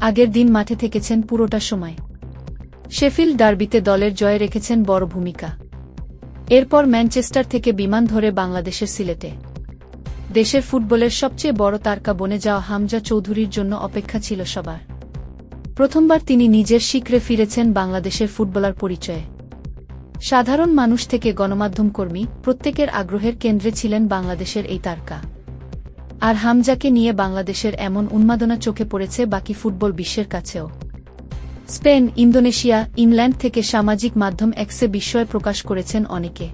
আগের দিন মাঠে থেকেছেন পুরোটা সময়। শেফিল্ড ডার্বিতে দলের জয়ে রেখেছেন বড় ভূমিকা। এরপর ম্যানচেস্টার থেকে বিমান ধরে বাংলাদেশের সিলেটে। দেশের ফুটবলের সবচেয়ে বড় তারকা বনে যাওয়া হামজা চৌধুরীর জন্য অপেক্ষা ছিল সবার। প্রথমবার তিনি নিজের শিখরে ফিরেছেন বাংলাদেশের ফুটবলার পরিচয়ে। সাধারণ মানুষ থেকে গণমাধ্যম কর্মী প্রত্যেকের আগ্রহের কেন্দ্রে ছিলেন বাংলাদেশের এই তারকা। আর হামজাকে নিয়ে বাংলাদেশের এমন উন্মাদনা চোখে পড়েছে বাকি ফুটবল বিশ্বের কাছেও। স্পেন, ইন্দোনেশিয়া, ইংল্যান্ড থেকে সামাজিক মাধ্যম এক্সে বিস্ময় প্রকাশ করেছেন অনেকে।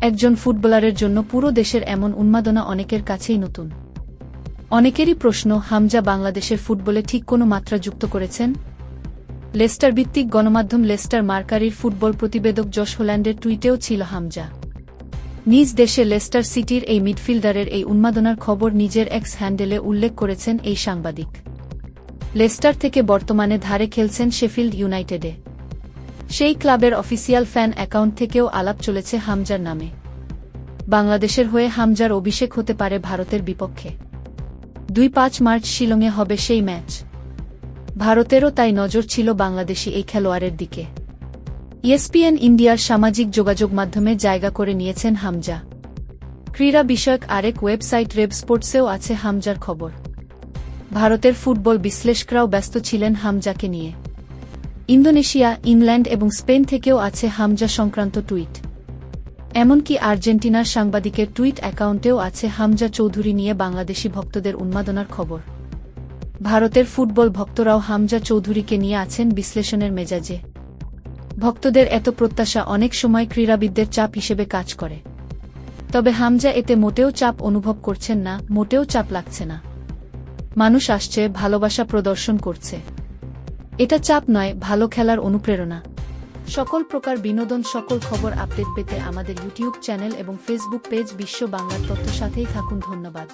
একজন ফুটবলারের জন্য পুরো দেশের এমন উন্মাদনা অনেকের কাছেই নতুন। অনেকেরই প্রশ্ন, হামজা বাংলাদেশের ফুটবলে ঠিক কোনো মাত্রা যুক্ত করেছেন? লেস্টার ভিত্তিক গণমাধ্যম লেস্টার মার্কারির ফুটবল প্রতিবেদক জশ হোল্যান্ডের টুইটেও ছিল হামজা। নিজ দেশে লেস্টার সিটির এই মিডফিল্ডারের এই উন্মাদনার খবর নিজের এক্স হ্যান্ডেলে উল্লেখ করেছেন এই সাংবাদিক। লেস্টার থেকে বর্তমানে ধারে খেলছেন শেফিল্ড ইউনাইটেডে। সেই ক্লাবের অফিসিয়াল ফ্যান অ্যাকাউন্ট থেকেও আলাপ চলেছে হামজার নামে। বাংলাদেশের হয়ে হামজার অভিষেক হতে পারে ভারতের বিপক্ষে। দুই পাঁচ মার্চ শিলংয়ে হবে সেই ম্যাচ। ভারতেরও তাই নজর ছিল বাংলাদেশি এই খেলোয়াড়ের দিকে। ইএসপিএন ইন্ডিয়ার সামাজিক যোগাযোগ মাধ্যমে জায়গা করে নিয়েছেন হামজা। ক্রীড়া বিষয়ক আরেক ওয়েবসাইট রেব স্পোর্টসেও আছে হামজার খবর। ভারতের ফুটবল বিশ্লেষকরাও ব্যস্ত ছিলেন হামজাকে নিয়ে। ইন্দোনেশিয়া, ইংল্যান্ড এবং স্পেন থেকেও আছে হামজা সংক্রান্ত টুইট। এমনকি আর্জেন্টিনার সাংবাদিকের টুইট অ্যাকাউন্টেও আছে হামজা চৌধুরী নিয়ে বাংলাদেশি ভক্তদের উন্মাদনার খবর। ভারতের ফুটবল ভক্তরাও হামজা চৌধুরীকে নিয়ে আছেন বিশ্লেষণের মেজাজে। ভক্তদের এত প্রত্যাশা অনেক সময় ক্রীড়াবিদদের চাপ হিসেবে কাজ করে। তবে হামজা এতে মোটেও চাপ অনুভব করছেন না, মোটেও চাপ লাগছে না। মানুষ আসছে, ভালোবাসা প্রদর্শন করছে। এটা চাপ নয়, ভালো খেলার অনুপ্রেরণা। সকল প্রকার বিনোদন, সকল খবর আপডেট পেতে আমাদের ইউটিউব চ্যানেল এবং ফেসবুক পেজ বিশ্ব বাংলার তথ্য সাথেই থাকুন, ধন্যবাদ।